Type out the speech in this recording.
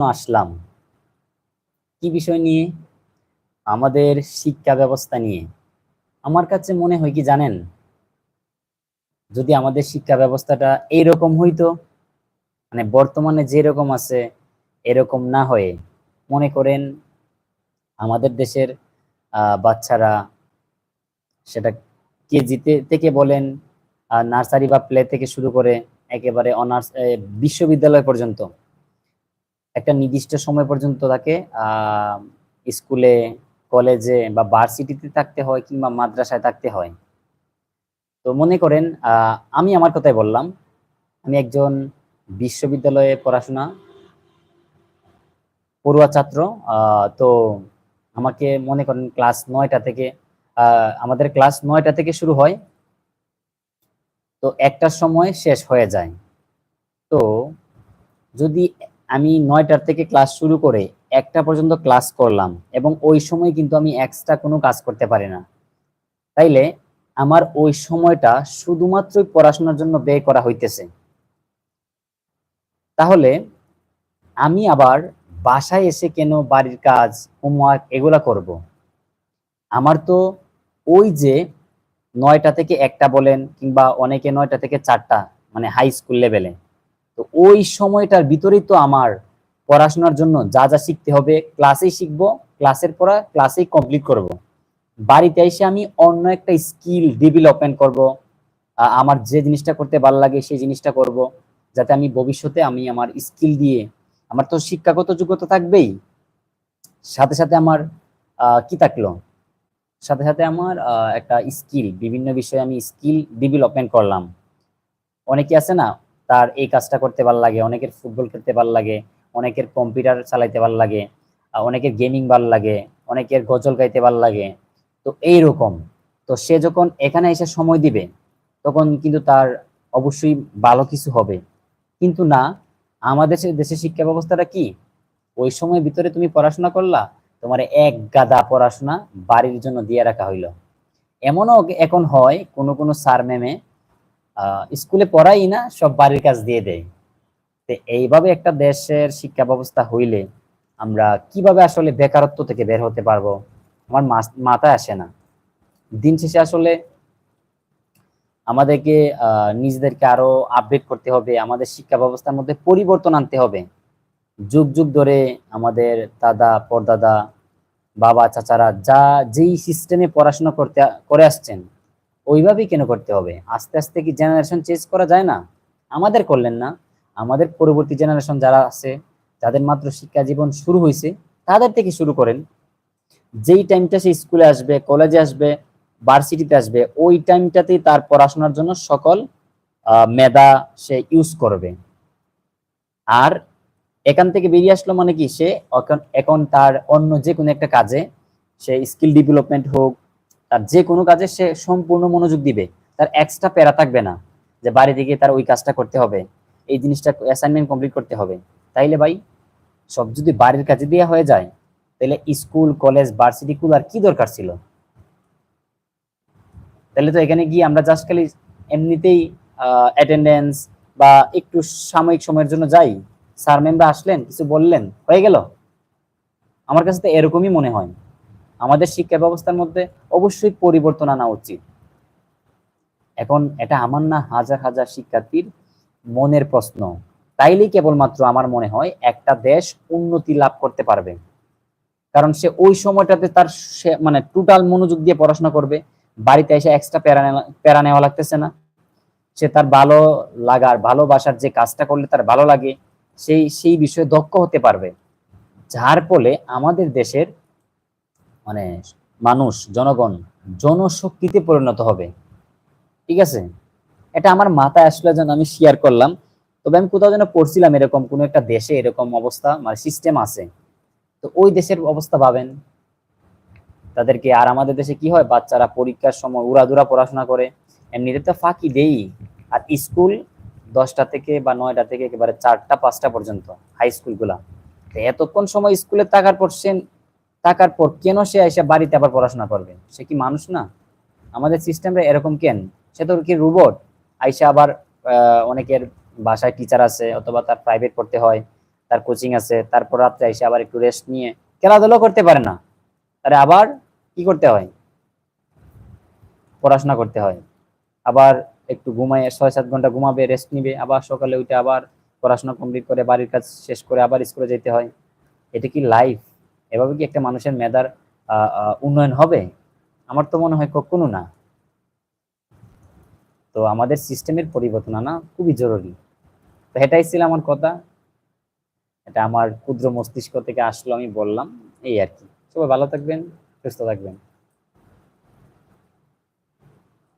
আসলাম। কি বিষয় নিয়ে? আমাদের শিক্ষা ব্যবস্থা নিয়ে। আমার কাছে মনে হয় কি জানেন? যদি আমাদের শিক্ষা ব্যবস্থাটা এইরকম হইতো মানে বর্তমানে যেরকম আছে, এরকম না হয়ে, মনে করেন আমাদের দেশের বাচ্চারা সেটা কেজিতে থেকে বলেন নার্সারি বা প্লে থেকে শুরু করে একেবারে অনার্স বিশ্ববিদ্যালয় পর্যন্ত একটা নির্দিষ্ট সময় পর্যন্ত তাকে স্কুলে, কলেজে বা ভার্সিটিতে থাকতে হয় কিংবা মাদ্রাসায় থাকতে হয়। তো মনে করেন আমি আমার কথাই বললাম, আমি একজন বিশ্ববিদ্যালয়ে পড়াশোনা পড়ুয়া ছাত্র তো আমাকে মনে করেন ক্লাস নয়টা থেকে আমাদের ক্লাস নয়টা থেকে শুরু হয়, তো একটার সময় শেষ হয়ে যায়। তো যদি আমি নয়টার থেকে ক্লাস শুরু করে একটা পর্যন্ত ক্লাস করলাম এবং ওই সময় কিন্তু আমি এক্সট্রা কোনো কাজ করতে পারি না। তাইলে আমার ওই সময়টা শুধুমাত্রই পড়াশোনার জন্য ব্যয় করা হইতেছে। তাহলে আমি আবার বাসায় এসে কেন বাড়ির কাজ হোমওয়ার্ক এগুলা করব। আমার তো ওই যে নয়টা থেকে একটা বলেন কিংবা অনেকে নয়টা থেকে চারটা মানে হাই স্কুল লেভেলে তো ওই সময়টার ভিতরেই তো আমার পড়াশোনার জন্য যা যা শিখতে হবে ক্লাসেই শিখব ক্লাসের পড়া ক্লাসেই কমপ্লিট করব। বাড়িতে এসে আমি অন্য একটা স্কিল ডেভেলপমেন্ট করব। আমার যে জিনিসটা করতে ভালো লাগে সেই জিনিসটা করব। যাতে আমি ভবিষ্যতে আমি আমার স্কিল দিয়ে, আমার তো শিক্ষাগত যোগ্যতা থাকবেই। সাথে সাথে আমার কি থাকল? সাথে সাথে আমার একটা স্কিল বিভিন্ন বিষয়ে আমি স্কিল ডেভেলপমেন্ট করলাম। অনেকে আছে না তার এই কাজটা করতে ভালো লাগে, অনেকের ফুটবল খেলতে ভালো লাগে, অনেকের কম্পিউটার চালাইতে ভালো লাগে অনেকের গেমিং ভালো লাগে, অনেকের গজল গাইতে ভালো লাগে। তো এইরকম। তো সে যখন এখানে এসে সময় দিবে, তখন কিন্তু তার অবশ্যই ভালো কিছু হবে। কিন্তু না, আমাদের দেশের শিক্ষা ব্যবস্থাটা কি? ওই সময়ের ভিতরে তুমি পড়াশোনা করলা, তোমার এক গাদা পড়াশোনা বাড়ির জন্য দিয়ে রাখা হইল। এমনও এখন হয়, কোনো কোনো স্যার, ম্যামে স্কুলে পড়াই না, সব বাড়ির কাজ দিয়ে দেয় তো এইভাবে একটা দেশের শিক্ষা ব্যবস্থা হইলে আমরা কীভাবে আসলে বেকারত্ব থেকে বের হতে পারব, আমার মাথায় আসে না। দিন শেষে আসলে আমাদেরকে নিজেদেরকে আরও আপডেট করতে হবে, আমাদের শিক্ষা ব্যবস্থার মধ্যে পরিবর্তন আনতে হবে। যুগ যুগ ধরে আমাদের দাদা, পরদাদা, বাবা, চাচারা যা, যেই সিস্টেমে পড়াশোনা করতে, করে আসছেন ওইভাবেই কেন করতে হবে? আস্তে আস্তে কি জেনারেশন চেঞ্জ করা যায় না? আমাদের করলেন না। আমাদের পরবর্তী জেনারেশন যারা আছে, যাদের মাত্র শিক্ষা জীবন শুরু হয়েছে, তাদের থেকে শুরু করেন। যেই টাইমটা সে স্কুলে আসবে কলেজে আসবে ভার্সিটিতে আসবে, ওই টাইমটাতেই তার পড়াশোনার জন্য সকল মেধা সে ইউজ করবে। আর এখান থেকে বেরিয়ে আসলো মানে কি, সে এখন তার অন্য যে কোনো একটা কাজে, সে স্কিল ডেভেলপমেন্ট হোক তার যে কোনো কাজে সে সম্পূর্ণ মনোযোগ দিবে। তার এক্সট্রা প্যারা থাকবে না যে বাড়ি থেকে তার ওই কাজটা করতে হবে, এই জিনিসটা অ্যাসাইনমেন্ট কমপ্লিট করতে হবে। তাইলে ভাই, সব যদি বাড়ির কাজে দেওয়া হয়ে যায় তাহলে স্কুল কলেজ ভার্সিটি আর কি দরকার ছিল? তাহলে তো এখানে গিয়ে আমরা জাস্ট খালি এমনিতেই অ্যাটেন্ডেন্স বা একটু সাময়িক সময়ের জন্য যাই। স্যার ম্যামরা আসলেন, কিছু বললেন, হয়ে গেল? আমার কাছে তো এরকমই মনে হয়। আমাদের শিক্ষা ব্যবস্থার মধ্যে অবশ্যই পরিবর্তন আনা উচিত। এখন এটা আমার না হাজার হাজার শিক্ষার্থীর মনের প্রশ্ন। তাইলেই কেবলমাত্র আমার মনে হয় একটা দেশ উন্নতি লাভ করতে পারবে। কারণ সে ওই সময়টাতে তার মানে টোটাল মনোযোগ দিয়ে পড়াশোনা করবে, বাড়িতে এসে এক্সট্রা প্যারা প্যারা নেওয়া লাগতেছে না। সে তার ভালো লাগার, ভালোবাসার যে কাজটা করলে তার ভালো লাগে, সেই সেই বিষয়ে দক্ষ হতে পারবে। যার ফলে আমাদের দেশের মানে মানুষ, জনগণ জনশক্তিতে পরিণত হবে। ঠিক আছে? এটা আমার মাথায় আসলে যেন আমি শেয়ার করলাম। তবে আমি কোথাও যেন পড়ছিলাম এরকম, কোনো একটা দেশে এরকম অবস্থা মানে সিস্টেম আছে। তো ওই দেশের অবস্থা ভাবেন। তাদেরকে আর আমাদের দেশে কি হয়? বাচ্চারা পরীক্ষার সময় উড়াদুরা পড়াশোনা করে। এমনিতে তো ফাঁকি দেই। আর স্কুল দশটা থেকে বা নয়টা থেকে একেবারে চারটা, পাঁচটা পর্যন্ত হাই স্কুলগুলা এতক্ষণ সময় স্কুলে থাকার পর সে থাকার পর কেন সে এসে বাড়িতে আবার পড়াশোনা করবে? সে কি মানুষ না? আমাদের সিস্টেমটা এরকম কেন? সে তো কি রোবট? আইসা আবার অনেকের বাসায় টিচার আছে, অথবা তার প্রাইভেট পড়তে হয়, তার কোচিং আছে, তারপর রাত্রে এসে আবার একটু রেস্ট নিয়ে খেলাধুলাও করতে পারে না। তারে আবার কি করতে হয়? পড়াশোনা করতে হয়। আবার একটু ঘুমায় ছয় সাত ঘণ্টা ঘুমাবে রেস্ট নিবে, আবার সকালে উঠে আবার পড়াশোনা কমপ্লিট করে, বাড়ির কাজ শেষ করে আবার স্কুলে যেতে হয়। এটা কি লাইফ এভাবে কি একটা মানুষের মেধার উন্নয়ন হবে? আমার তো মনে হয় কখনো না। তো আমাদের সিস্টেমের পরিবর্তন আনা খুবই জরুরি। তো এটাই ছিল আমার কথা। এটা আমার ক্ষুদ্র মস্তিষ্ক থেকে আসলো আমি বললাম, এই আর কি। সবাই ভালো থাকবেন, সুস্থ থাকবেন।